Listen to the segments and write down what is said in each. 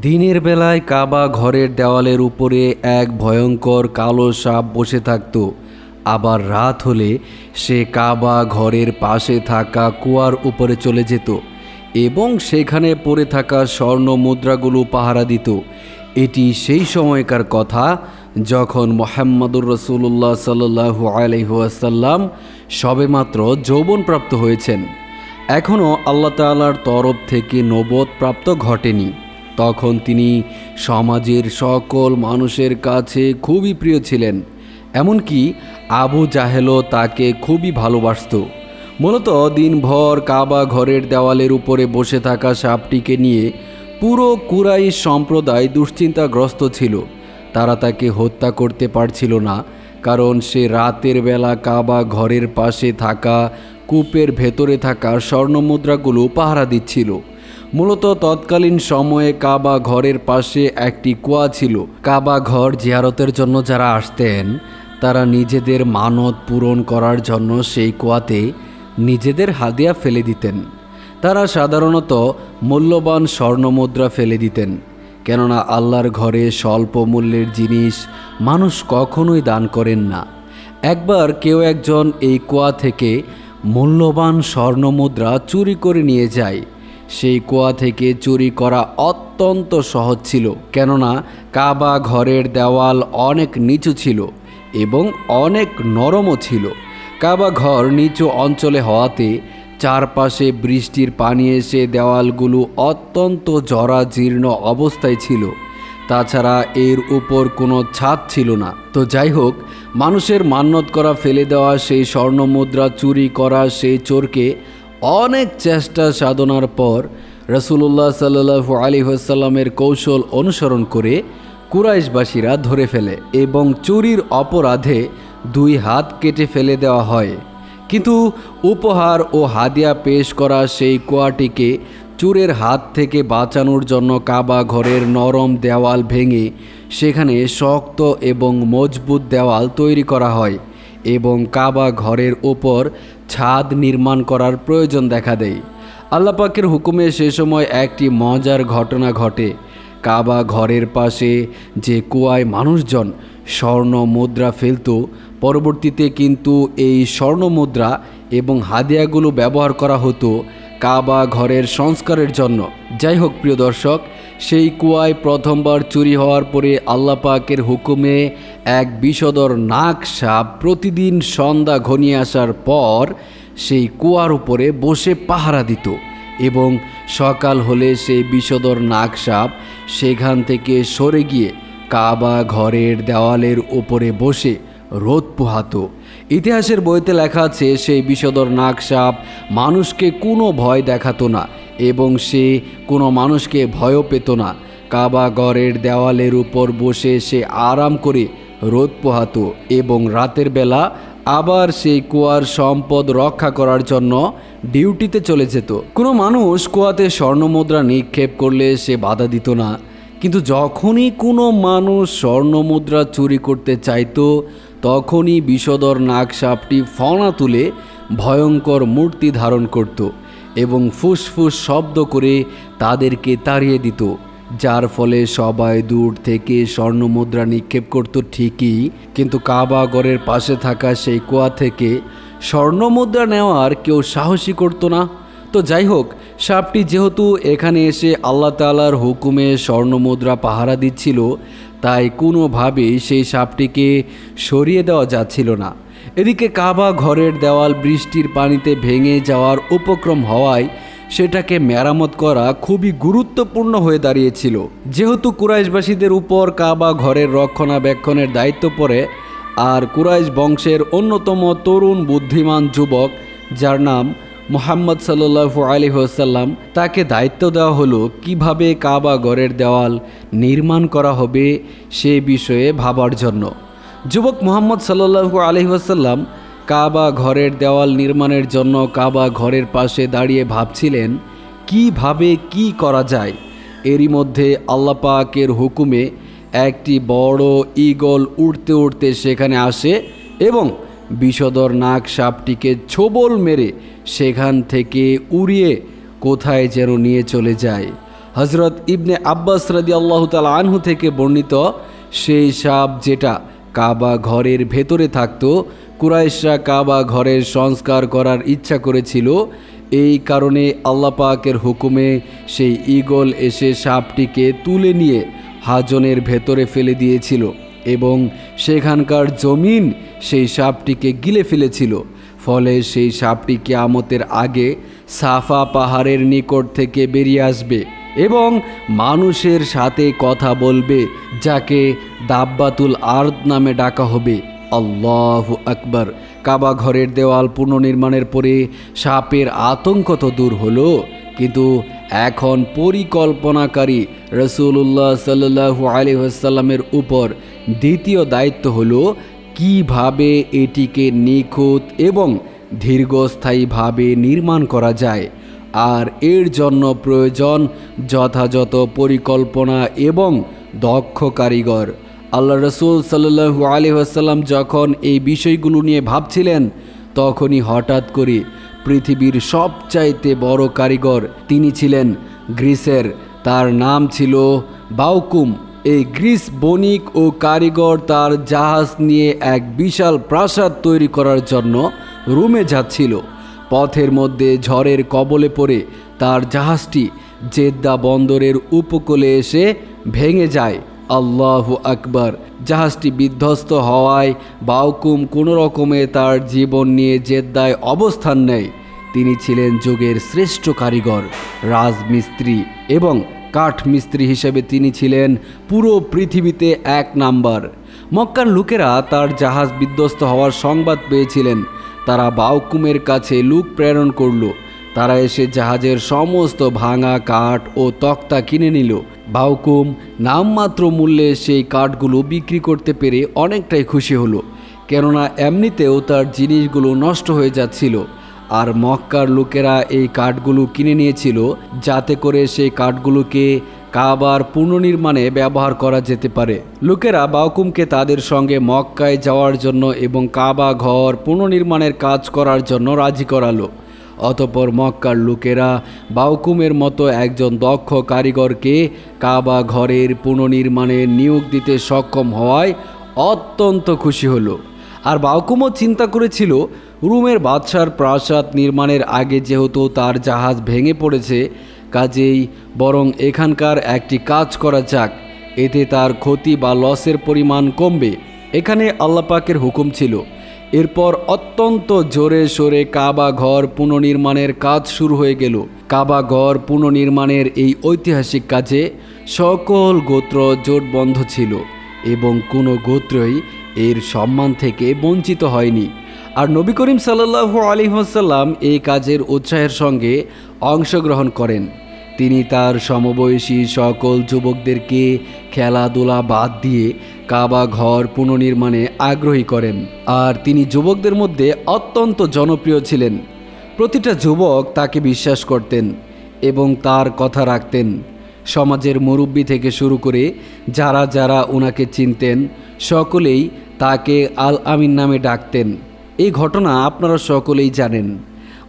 দিনের বেলায় কাবা ঘরের দেওয়ালের উপরে এক ভয়ঙ্কর কালো সাপ বসে থাকত। আবার রাত হলে সে কাবা ঘরের পাশে থাকা কুয়ার উপরে চলে যেত এবং সেখানে পড়ে থাকা স্বর্ণ মুদ্রাগুলো পাহারা দিত। এটি সেই সময়কার কথা যখন মোহাম্মদুর রসুল্লাহ সাল্লু আলহাসাল্লাম সবেমাত্র যৌবনপ্রাপ্ত হয়েছেন। এখনও আল্লাহ তাআলার তরফ থেকে নবদ প্রাপ্ত ঘটেনি। তখন তিনি সমাজের সকল মানুষের কাছে খুবই প্রিয় ছিলেন। এমনকি আবু জাহেলও তাকে খুবই ভালোবাসত। মূলত দিনভর কাবা ঘরের দেওয়ালের উপরে বসে থাকা সাপটিকে নিয়ে পুরো কুরাই সম্প্রদায় দুশ্চিন্তাগ্রস্ত ছিল। তারা তাকে হত্যা করতে পারছিল না, কারণ সে রাতের বেলা কাবা ঘরের পাশে থাকা কূপের ভেতরে থাকা স্বর্ণমুদ্রাগুলো পাহারা দিচ্ছিল। মূলত তৎকালীন সময়ে কাবা ঘরের পাশে একটি কুয়া ছিল। কাবা ঘর জিয়ারতের জন্য যারা আসতেন, তারা নিজেদের মানত পূরণ করার জন্য সেই কুয়াতে নিজেদের হাদিয়া ফেলে দিতেন। তারা সাধারণত মূল্যবান স্বর্ণমুদ্রা ফেলে দিতেন, কেননা আল্লাহর ঘরে স্বল্প মূল্যের জিনিস মানুষ কখনোই দান করেন না। একবার কেউ একজন এই কুয়া থেকে মূল্যবান স্বর্ণমুদ্রা চুরি করে নিয়ে যায় সেই কুয়া থেকে চুরি করা অত্যন্ত সহজ ছিল, কেননা কাবা ঘরের দেওয়াল অনেক নিচু ছিল এবং অনেক নরমও ছিল। কাবা ঘর নিচু অঞ্চলে হওয়াতে চারপাশে বৃষ্টির পানি এসে দেওয়ালগুলো অত্যন্ত জরাজীর্ণ অবস্থায় ছিল। তাছাড়া এর উপর কোনো ছাদ ছিল না। তো যাই হোক, মানুষের মান্যত করা ফেলে দেওয়া সেই স্বর্ণমুদ্রা চুরি করা সেই চোরকে অনেক চেষ্টা সাধনার পর রসুল্লাহ সাল্লু আলী হাসাল্লামের কৌশল অনুসরণ করে কুরাইশবাসীরা ধরে ফেলে এবং চুরির অপরাধে দুই হাত কেটে ফেলে দেওয়া হয়। কিন্তু উপহার ও হাদিয়া পেশ করা সেই কুয়াটিকে চুরের হাত থেকে বাঁচানোর জন্য কাবা ঘরের নরম দেওয়াল ভেঙে সেখানে শক্ত এবং মজবুত দেওয়াল তৈরি করা হয়। এবং কাবা ঘরের ওপর ছাদ নির্মাণ করার প্রয়োজন দেখা দেয়। আল্লাপাকের হুকুমে সে সময় একটি মজার ঘটনা ঘটে। কাবা ঘরের পাশে যে কুয়ায় মানুষজন স্বর্ণ মুদ্রা ফেলত, পরবর্তীতে কিন্তু এই স্বর্ণ মুদ্রা এবং হাদিয়াগুলো ব্যবহার করা হতো কাবা ঘরের সংস্কারের জন্য। যাই হোক, প্রিয় দর্শক সেই কুয়ায় প্রথমবার চুরি হওয়ার পরে আল্লাহ পাকের হুকুমে এক বিষদর নাক সাপ প্রতিদিন সন্ধ্যা ঘনিয়ে আসার পর সেই কুয়ার উপরে বসে পাহারা দিত এবং সকাল হলে সেই বিষদর নাক সাপ সেখান থেকে সরে গিয়ে কাবা ঘরের দেওয়ালের উপরে বসে রোদ পোহাতো। ইতিহাসের বইতে লেখা আছে, সেই বিষদর নাক সাপ মানুষকে কোনো ভয় দেখাতো না। এবং সে কোনো মানুষকে ভয়ও পেত না। কাবা ঘরের দেওয়ালের উপর বসে সে আরাম করে রোদ পোহাতো এবং রাতের বেলা আবার সেই কুয়ার সম্পদ রক্ষা করার জন্য ডিউটিতে চলে যেত। কোনো মানুষ কুয়াতে স্বর্ণমুদ্রা নিক্ষেপ করলে সে বাধা দিত না। কিন্তু যখনই কোনো মানুষ স্বর্ণমুদ্রা চুরি করতে চাইতো, তখনই বিষদর নাগ সাপটি ফনা তুলে ভয়ঙ্কর মূর্তি ধারণ করত। এবং ফুসফুস শব্দ করে তাদেরকে তাড়িয়ে দিত, যার ফলে সবাই দূর থেকে স্বর্ণমুদ্রা নিক্ষেপ করত ঠিকই, কিন্তু কাবাগরের পাশে থাকা সেই কুয়া থেকে স্বর্ণমুদ্রা নেওয়ার কেউ সাহসী করতো না। তো যাই হোক, সাপটি যেহেতু এখানে এসে আল্লাহ তালার হুকুমে স্বর্ণমুদ্রা পাহারা দিচ্ছিল, তাই কোনোভাবেই সেই সাপটিকে সরিয়ে দেওয়া যাচ্ছিল না। এদিকে কাবা ঘরের দেওয়াল বৃষ্টির পানিতে ভেঙে যাওয়ার উপক্রম হওয়ায় সেটাকে মেরামত করা খুবই গুরুত্বপূর্ণ হয়ে দাঁড়িয়েছিল। যেহেতু কুরাইশবাসীদের উপর কাবা ঘরের রক্ষণাবেক্ষণের দায়িত্ব পড়ে, আর কুরাইশ বংশের অন্যতম তরুণ বুদ্ধিমান যুবক, যার নাম মোহাম্মদ সাল্লু আলী হোসাল্লাম তাকে দায়িত্ব দেওয়া হলো কীভাবে কাবা ঘরের দেওয়াল নির্মাণ করা হবে সে বিষয়ে ভাবার জন্য। যুবক মোহাম্মদ সাল্লু আলী হোসাল্লাম কাবা ঘরের দেওয়াল নির্মাণের জন্য কাবা ঘরের পাশে দাঁড়িয়ে ভাবছিলেন, কীভাবে কি করা যায়? এরই মধ্যে আল্লাপাকের হুকুমে একটি বড় ঈগল উড়তে উড়তে সেখানে আসে এবং বিষদর নাক সাপটিকে ছোবল মেরে সেখান থেকে উড়িয়ে কোথায় যেন নিয়ে চলে যায়। হজরত ইবনে আব্বাস রাদি আল্লাহ তালা আনহু থেকে বর্ণিত সেই সাপ যেটা কাবা ঘরের ভেতরে থাকতো। কুরাইশরা কাবা ঘরের সংস্কার করার ইচ্ছা করেছিল। এই কারণে আল্লাহ পাকের হুকুমে সেই ঈগল এসে সাপটিকে তুলে নিয়ে হাজনের ভেতরে ফেলে দিয়েছিল এবং সেখানকার জমিন সেই সাপটিকে গিলে ফেলেছিল। ফলে সেই সাপটি কেয়ামতের আগে সাফা পাহাড়ের নিকট থেকে বেরিয়ে আসবে এবং মানুষের সাথে কথা বলবে, যাকে দাব্বাতুল আর্দ নামে ডাকা হবে। আল্লাহ আকবার। কাবা ঘরের দেওয়াল পুনর্নির্মাণের পরে সাপের আতঙ্ক তো দূর হলো, কিন্তু এখন পরিকল্পনাকারী রসুল্লাহ সাল্লু আলহাসাল্লামের উপর দ্বিতীয় দায়িত্ব হলো কীভাবে এটিকে নিখুঁত এবং দীর্ঘস্থায়ীভাবে নির্মাণ করা যায়, আর এর জন্য প্রয়োজন যথাযথ পরিকল্পনা এবং দক্ষ কারিগর। আল্লাহ রসুল সাল্লু আলি আসাল্লাম যখন এই বিষয়গুলো নিয়ে ভাবছিলেন, তখনই হঠাৎ করে পৃথিবীর সবচাইতে বড় কারিগর তিনি ছিলেন গ্রিসের। তার নাম ছিল বাউকুম। এই গ্রিস বণিক ও কারিগর তার জাহাজ নিয়ে এক বিশাল প্রাসাদ তৈরি করার জন্য রুমে যাচ্ছিল। পথের মধ্যে ঝড়ের কবলে পড়ে তার জাহাজটি জেদ্দা বন্দরের উপকূলে এসে ভেঙে যায়। আল্লাহ আকবার। জাহাজটি বিধ্বস্ত হওয়ায় বাউকুম কোনো রকমে তার জীবন নিয়ে জেদ্দায় অবস্থান নেয়। তিনি ছিলেন যুগের শ্রেষ্ঠ কারিগর, রাজমিস্ত্রি এবং কাঠমিস্ত্রি হিসেবে তিনি ছিলেন পুরো পৃথিবীতে এক নাম্বার। মক্কার লোকেরা তার জাহাজ বিধ্বস্ত হওয়ার সংবাদ পেয়েছিলেন। তারা বাউকুমের কাছে লুক প্রেরণ করল। তারা এসে জাহাজের সমস্ত ভাঙা কাঠ ও তক্তা কিনে নিল। বাউকুম নামমাত্র মূল্যে সেই কাঠগুলো বিক্রি করতে পেরে অনেকটাই খুশি হলো, কেননা এমনিতেও তার জিনিসগুলো নষ্ট হয়ে যাচ্ছিল। আর মক্কার লোকেরা এই কাঠগুলো কিনে নিয়েছিল যাতে করে সেই কাঠগুলোকে কাবার পুনর্নির্মাণে ব্যবহার করা যেতে পারে। লোকেরা বাউকুমকে তাদের সঙ্গে মক্কায় যাওয়ার জন্য এবং কাবা ঘর পুনর্নির্মাণের কাজ করার জন্য রাজি করালো। অতপর মক্কার লোকেরা বাউকুমের মতো একজন দক্ষ কারিগরকে কাবা ঘরের পুনর্নির্মাণে নিয়োগ দিতে সক্ষম হওয়ায় অত্যন্ত খুশি হলো। আর বাউকুমও চিন্তা করেছিল, রুমের বাদশার প্রাসাদ নির্মাণের আগে যেহেতু তার জাহাজ ভেঙে পড়েছে, কাজেই বরং এখানকার একটি কাজ করা যাক। এতে তার ক্ষতি বা লসের পরিমাণ কমবে, এখানে আল্লাপাকের হুকুম ছিল। এরপর অত্যন্ত জোরে সোরে কাবা ঘর পুনর্নির্মাণের কাজ শুরু হয়ে গেল। কাবা ঘর পুনর্নির্মাণের এই ঐতিহাসিক কাজে সকল গোত্র জোটবন্ধ ছিল এবং কোনো গোত্রই এর সম্মান থেকে বঞ্চিত হয়নি। আর নবী করিম সাল্লাহু আলী হাসাল্লাম এই কাজের উৎসাহের সঙ্গে অংশগ্রহণ করেন। তিনি তার সমবয়সী সকল যুবকদেরকে খেলাধুলা বাদ দিয়ে কাবা ঘর পুনর্নির্মাণে আগ্রহী করেন। আর তিনি যুবকদের মধ্যে অত্যন্ত জনপ্রিয় ছিলেন। প্রতিটা যুবক তাকে বিশ্বাস করতেন এবং তার কথা রাখতেন। সমাজের মুরব্বী থেকে শুরু করে যারা যারা ওনাকে চিনতেন, সকলেই তাকে আল আমিন নামে ডাকতেন। এই ঘটনা আপনারা সকলেই জানেন।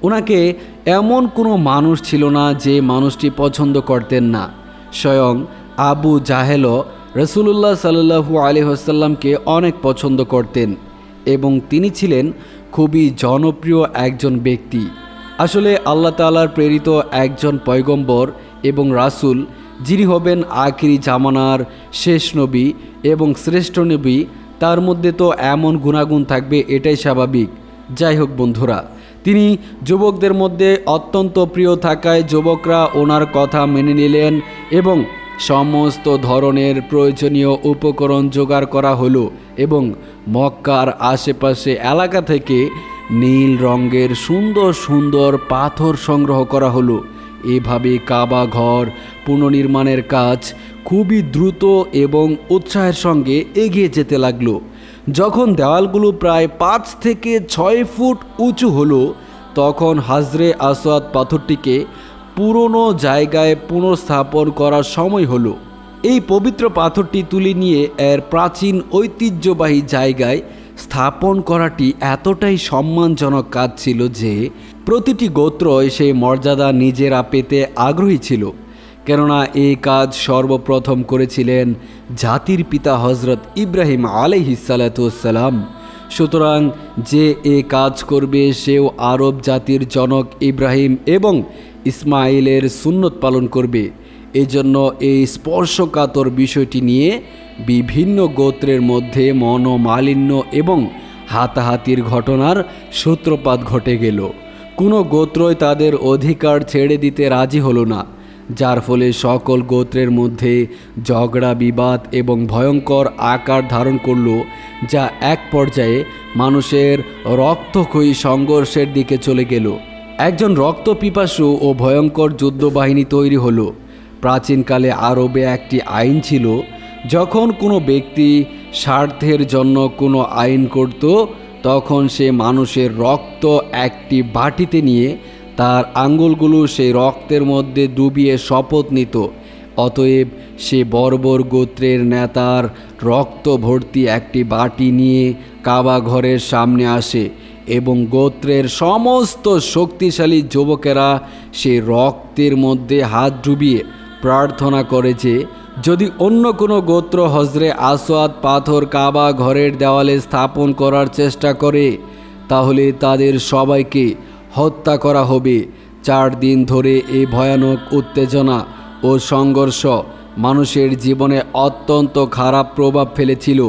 ওনাকে এমন কোনো মানুষ ছিল না যে মানুষটি পছন্দ করতেন না। স্বয়ং আবু জাহেলও রসুল্লাহ সাল্লু আলহাসাল্লামকে অনেক পছন্দ করতেন এবং তিনি ছিলেন খুবই জনপ্রিয় একজন ব্যক্তি। আসলে আল্লাহ তালার প্রেরিত একজন পয়গম্বর এবং রাসুল, যিনি হবেন আখিরি জামানার শেষ নবী এবং শ্রেষ্ঠ নবী, তার মধ্যে তো এমন গুণাগুণ থাকবে এটাই স্বাভাবিক। যাই হোক বন্ধুরা, তিনি যুবকদের মধ্যে অত্যন্ত প্রিয় থাকায় যুবকরা ওনার কথা মেনে নিলেন এবং সমস্ত ধরনের প্রয়োজনীয় উপকরণ জোগাড় করা হলো এবং মক্কার আশেপাশে এলাকা থেকে নীল রঙের সুন্দর সুন্দর পাথর সংগ্রহ করা হলো। এভাবে কাবা ঘর, পুনর্নির্মাণের কাজ খুবই দ্রুত এবং উৎসাহের সঙ্গে এগিয়ে যেতে লাগল। যখন দেওয়ালগুলো প্রায় পাঁচ থেকে ছয় ফুট উঁচু হলো, তখন হাজরে আসওয়াদ পাথরটিকে পুরনো জায়গায় পুনঃস্থাপন করার সময় হলো। এই পবিত্র পাথরটি তুলে নিয়ে এর প্রাচীন ঐতিহ্যবাহী জায়গায় স্থাপন করাটি এতটাই সম্মানজনক কাজ ছিল যে প্রতিটি গোত্র সেই মর্যাদা নিজেরা পেতে আগ্রহী ছিল। কেননা এই কাজ সর্বপ্রথম করেছিলেন জাতির পিতা হজরত ইব্রাহিম আলহিসাল্লাম সুতরাং যে এ কাজ করবে সেও আরব জাতির জনক ইব্রাহিম এবং ইসমাইলের সুন্নত পালন করবে। এজন্য এই স্পর্শকাতর বিষয়টি নিয়ে বিভিন্ন গোত্রের মধ্যে মনোমালিন্য এবং হাতাহাতির ঘটনার সূত্রপাত ঘটে গেল। কোনো গোত্রই তাদের অধিকার ছেড়ে দিতে রাজি হলো না, যার ফলে সকল গোত্রের মধ্যে ঝগড়া, বিবাদ এবং ভয়ঙ্কর আকার ধারণ করল, যা এক পর্যায়ে মানুষের রক্তক্ষয়ী সংঘর্ষের দিকে চলে গেল। একজন রক্তপিপাসু ও ভয়ঙ্কর যুদ্ধবাহিনী তৈরি হলো। প্রাচীনকালে আরবে একটি আইন ছিল, যখন কোনো ব্যক্তি স্বার্থের জন্য কোনো আইন করত, তখন সে মানুষের রক্ত একটি বাটিতে নিয়ে তার আঙ্গুলগুলো সেই রক্তের মধ্যে ডুবিয়ে শপথ নিত। অতএব সে বর্বর গোত্রের নেতার রক্ত ভর্তি একটি বাটি নিয়ে কাবা ঘরের সামনে আসে। এবং গোত্রের সমস্ত শক্তিশালী যুবকেরা সে রক্তের মধ্যে হাত ডুবিয়ে প্রার্থনা করে যে, যদি অন্য কোনো গোত্র হজরে আসোয়াদ পাথর কাবা ঘরের দেওয়ালে স্থাপন করার চেষ্টা করে, তাহলে তাদের সবাইকে হত্যা করা হবে। চার দিন ধরে এই ভয়ানক উত্তেজনা ও সংঘর্ষ মানুষের জীবনে অত্যন্ত খারাপ প্রভাব ফেলেছিল।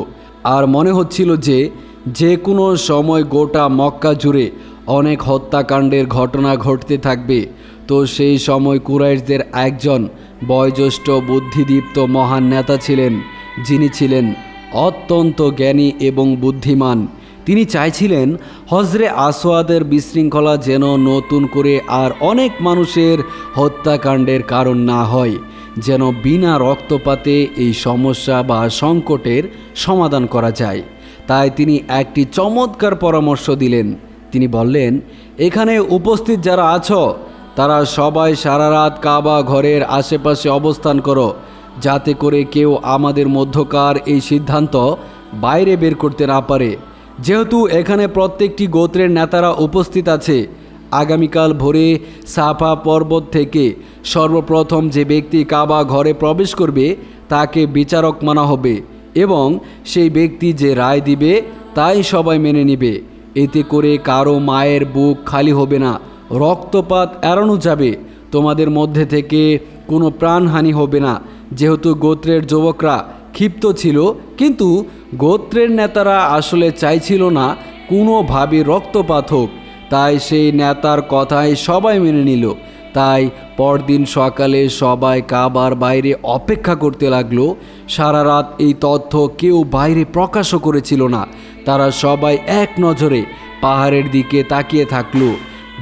আর মনে হচ্ছিল যে যে কোনো সময় গোটা মক্কা জুড়ে অনেক হত্যাকাণ্ডের ঘটনা ঘটতে থাকবে। তো সেই সময় কুরাইশদের একজন বয়োজ্যেষ্ঠ বুদ্ধিদীপ্ত মহান নেতা ছিলেন, যিনি ছিলেন অত্যন্ত জ্ঞানী এবং বুদ্ধিমান। তিনি চাইছিলেন হজরে আসোয়াদের বিশৃঙ্খলা যেন নতুন করে আর অনেক মানুষের হত্যাকাণ্ডের কারণ না হয়, যেন বিনা রক্তপাতে এই সমস্যা বা সংকটের সমাধান করা যায়। তাই তিনি একটি চমৎকার পরামর্শ দিলেন। তিনি বললেন, এখানে উপস্থিত যারা আছো, তারা সবাই সারা রাত কাবা ঘরের আশেপাশে অবস্থান করো। যাতে করে কেউ আমাদের মধ্যকার এই সিদ্ধান্ত বাইরে বের করতে না পারে। যেহেতু এখানে প্রত্যেকটি গোত্রের নেতারা উপস্থিত আছে, আগামীকাল ভোরে সাফা পর্বত থেকে সর্বপ্রথম যে ব্যক্তি কাবা ঘরে প্রবেশ করবে, তাকে বিচারক মানা হবে। এবং সেই ব্যক্তি যে রায় দিবে, তাই সবাই মেনে নেবে। এতে করে কারও মায়ের বুক খালি হবে না, রক্তপাত এড়ানো যাবে। তোমাদের মধ্যে থেকে কোনো প্রাণহানি হবে না। যেহেতু গোত্রের যুবকরা ক্ষিপ্ত ছিল, কিন্তু গোত্রের নেতারা আসলে চাইছিল না কোনোভাবে রক্তপাত হোক। তাই সেই নেতার কথাই সবাই মেনে নিল। তাই পরদিন সকালে সবাই কাবার বাইরে অপেক্ষা করতে লাগল। সারা রাত এই তথ্য কেউ বাইরে প্রকাশও করেছিল না। তারা সবাই এক নজরে পাহাড়ের দিকে তাকিয়ে থাকল।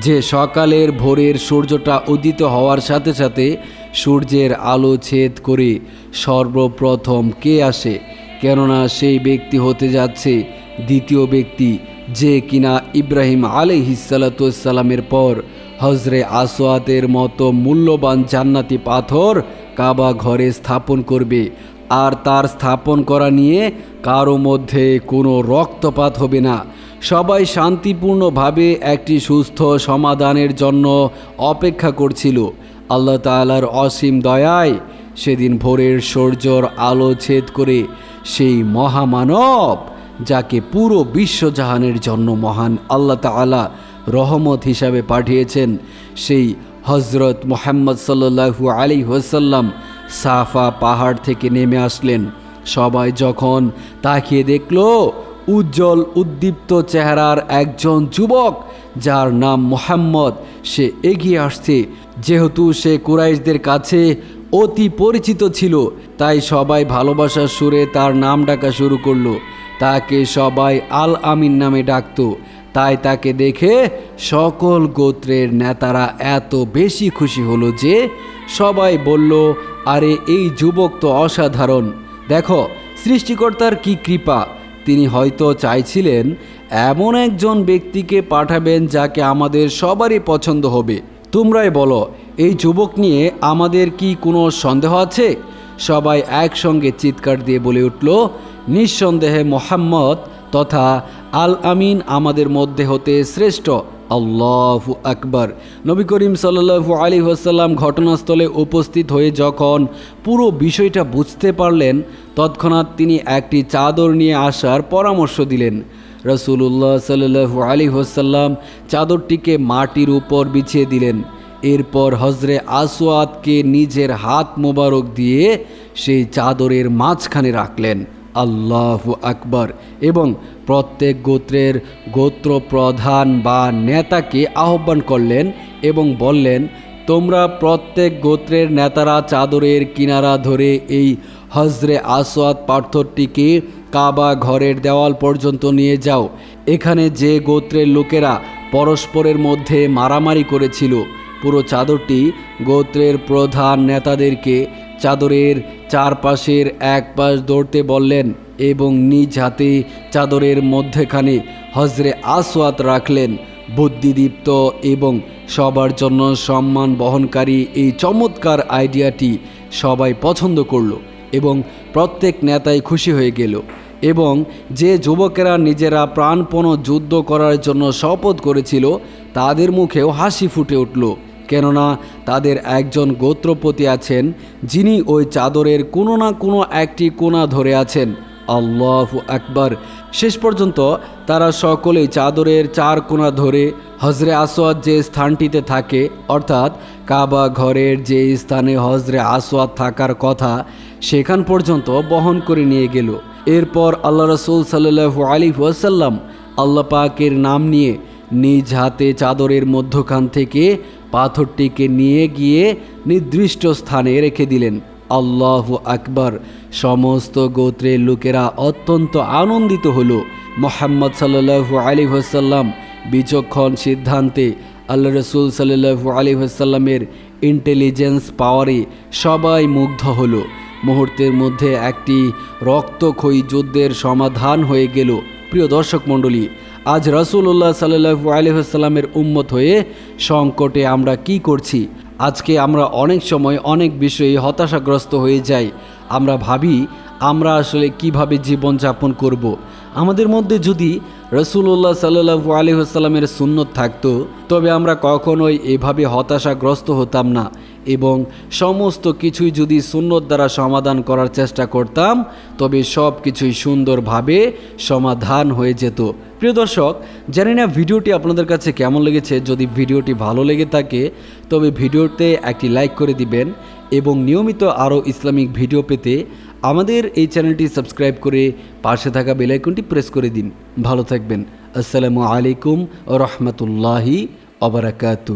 যে সকালের ভোরের সূর্যটা উদিত হওয়ার সাথে সাথে সূর্যের আলো ছেদ করে সর্বপ্রথম কে আসে? কেননা সেই ব্যক্তি হতে যাচ্ছে দ্বিতীয় ব্যক্তি, যে কিনা ইব্রাহিম আলহিসাল্লামের পর। হজরে আসোয়াতের মতো মূল্যবান জান্নাতি পাথর কাবা ঘরে স্থাপন করবে। আর তার স্থাপন করা নিয়ে কারও মধ্যে কোনো রক্তপাত হবে না। সবাই শান্তিপূর্ণভাবে একটি সুস্থ সমাধানের জন্য অপেক্ষা করছিল। আল্লাহ তালার অসীম দয়ায় সেদিন ভোরের সূর্যর আলো ছেদ করে সেই মহামানব, যাকে পুরো বিশ্বজাহানের জন্য মহান আল্লাহ তালা রহমত হিসাবে পাঠিয়েছেন সেই হজরত মোহাম্মদ সাল্লু আলী ওসাল্লাম সাফা পাহাড় থেকে নেমে আসলেন। সবাই যখন তাকিয়ে দেখল, উজ্জ্বল, উদ্দীপ্ত চেহারার একজন যুবক, যার নাম মোহাম্মদ, সে এগিয়ে আসছে। যেহেতু সে কুরাইশদের কাছে অতি পরিচিত ছিল, তাই সবাই ভালোবাসার সুরে তার নাম ডাকা শুরু করল। তাকে সবাই আল আমিন নামে ডাকতো। তাই তাকে দেখে সকল গোত্রের নেতারা এত বেশি খুশি হলো যে সবাই বলল, আরে, এই যুবক তো অসাধারণ। দেখো, সৃষ্টিকর্তার কি কৃপা। তিনি হয়তো চাইছিলেন এমন একজন ব্যক্তিকে পাঠাবেন যাকে আমাদের সবারই পছন্দ হবে। তোমরাই বলো, এই যুবক নিয়ে আমাদের কি কোনো সন্দেহ আছে? সবাই একসঙ্গে চিৎকার দিয়ে বলে উঠল, নিঃসন্দেহে মোহাম্মদ তথা আল আমিন আমাদের মধ্যে হতে শ্রেষ্ঠ। আল্লাহ আকবর। নবী করিম সাল্লাল্লাহু আলী ওয়াসাল্লাম ঘটনাস্থলে উপস্থিত হয়ে যখন পুরো বিষয়টা বুঝতে পারলেন, তৎক্ষণাৎ তিনি একটি চাদর নিয়ে আসার পরামর্শ দিলেন। রসুল্লাহ সাল্লাহু আলী ওসাল্লাম চাদরটিকে মাটির উপর বিছিয়ে দিলেন। এরপর হজরে আসওয়াদকে নিজের হাত মোবারক দিয়ে সেই চাদরের মাঝখানে রাখলেন। আল্লাহ আকবর। এবং প্রত্যেক গোত্রের গোত্র প্রধান বা নেতাকে আহ্বান করলেন এবং বললেন, তোমরা প্রত্যেক গোত্রের নেতারা চাদরের কিনারা ধরে এই হজরে আসওয়াদ পাথরটিকে কাবা ঘরের দেওয়াল পর্যন্ত নিয়ে যাও। এখানে যে গোত্রের লোকেরা পরস্পরের মধ্যে মারামারি করেছিল, পুরো চাদরটি গোত্রের প্রধান নেতাদেরকে চাদরের চারপাশের এক পাশ দৌড়তে বললেন এবং নিজ হাতে চাদরের মধ্যেখানে হজরে আসওয়াত রাখলেন। বুদ্ধিদীপ্ত এবং সবার জন্য সম্মান বহনকারী এই চমৎকার আইডিয়াটি সবাই পছন্দ করল এবং প্রত্যেক নেতাই খুশি হয়ে গেল এবং যে যুবকেরা নিজেরা প্রাণপণ যুদ্ধ করার জন্য শপথ করেছিল, তাদের মুখেও হাসি ফুটে উঠল। কেননা তাদের একজন গোত্রপতি আছেন, যিনি ওই চাদরের কোনো না কোনো একটি কোণা ধরে আছেন। আল্লাহ আকবার। শেষ পর্যন্ত তারা সকলেই চাদরের চার কোণা ধরে হজরে আসওয়াদ যে স্থানটিতে থাকে, অর্থাৎ কাবা ঘরের যে স্থানে হজরে আসওয়াদ থাকার কথা, সেখান পর্যন্ত বহন করে নিয়ে গেল। এরপর আল্লাহ রসুল সাল্লু আলী ওয়াসাল্লাম আল্লাহ পাকের নাম নিয়ে নিজ হাতে চাদরের মধ্যখান থেকে পাথরটিকে নিয়ে গিয়ে নির্দিষ্ট স্থানে রেখে দিলেন। আল্লাহ আকবর। সমস্ত গোত্রের লোকেরা অত্যন্ত আনন্দিত হলো। মোহাম্মদ সাল্লু আলী হাসাল্লাম বিচক্ষণ সিদ্ধান্তে আল্লাহ রসুল সাল্লু আলী হাসাল্লামের ইন্টেলিজেন্স পাওয়ারে সবাই মুগ্ধ হলো। মুহূর্তের মধ্যে একটি রক্তক্ষয়ী যুদ্ধের সমাধান হয়ে গেল। প্রিয় দর্শক মণ্ডলী, আজ রসুল্লাহ সাল্লু আলহামের উম্মত হয়ে সংকটে আমরা কি করছি? আজকে আমরা অনেক সময় অনেক বিষয়ে হতাশাগ্রস্ত হয়ে যাই আমরা ভাবি, আমরা আসলে কীভাবে জীবনযাপন করব। আমাদের মধ্যে যদি রসুল্লাহ সাল্লু আলহামের সুন্নত থাকতো, তবে আমরা কখনোই এভাবে হতাশাগ্রস্ত হতাম না এবং সমস্ত কিছুই যদি সুন্নত দ্বারা সমাধান করার চেষ্টা করতাম, তবে সব কিছুই সুন্দরভাবে সমাধান হয়ে যেত প্রিয় দর্শক, জানি না ভিডিওটি আপনাদের কাছে কেমন লেগেছে। যদি ভিডিওটি ভালো লেগে থাকে, তবে ভিডিওতে একটি লাইক করে দিবেন এবং নিয়মিত আরও ইসলামিক ভিডিও পেতে আমাদের এই চ্যানেলটি সাবস্ক্রাইব করে পাশে থাকা বেলাইকনটি প্রেস করে দিন। ভালো থাকবেন। আসসালামু আলাইকুম রহমতুল্লাহি অবরাকাতু